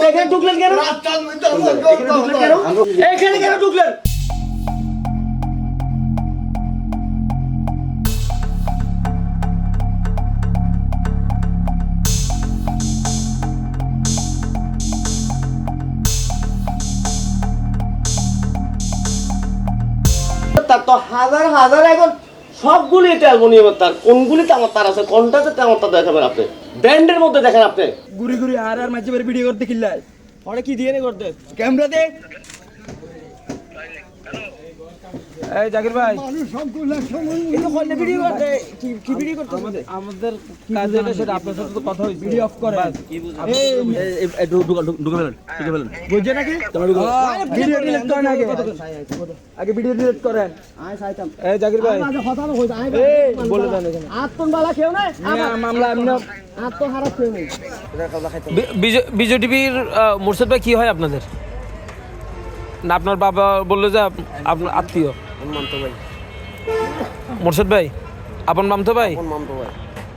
এখানে ঢুকলেন কেন? এখানে কেন ঢুকলেন? তার তো হাজার হাজার এখন সবগুলি এটা অ্যালমোনিয়ামের তার কোনগুলিতে আমার তার আছে? কোনটাতে আমার তার দেখাবেন আপনি? ব্যান্ডের মধ্যে দেখেন আপনি। ঘুরি ঘুরি আর আর মাঝে বারে ভিডিও করতে কিল্লাই অনেক কি দিয়ে করতে? ক্যামেরা দে এই জাকির ভাই। ভিডিও ভিডিও আমাদের কাজ সেটা আপনার সাথে তো কথা হয়েছে। ভিডিও অফ করে। বুঝছে নাকি? ভিডিও ডিলিট করেন আগে। আগে। ভিডিও ডিলিট করেন। এই জাকির ভাই। বলে দেন এখানে। আত্মন বালা কেউ নাই? মামলা এমনি আত্মন কেউ নেই। বিজয় টিভির মোর্শেদ ভাই কি হয় আপনাদের? না আপনার বাবা বলল যে আপ- আপনার আত্মীয়। মোর্শেদ ভাই আপন মামতো ভাই? মামতো ভাই।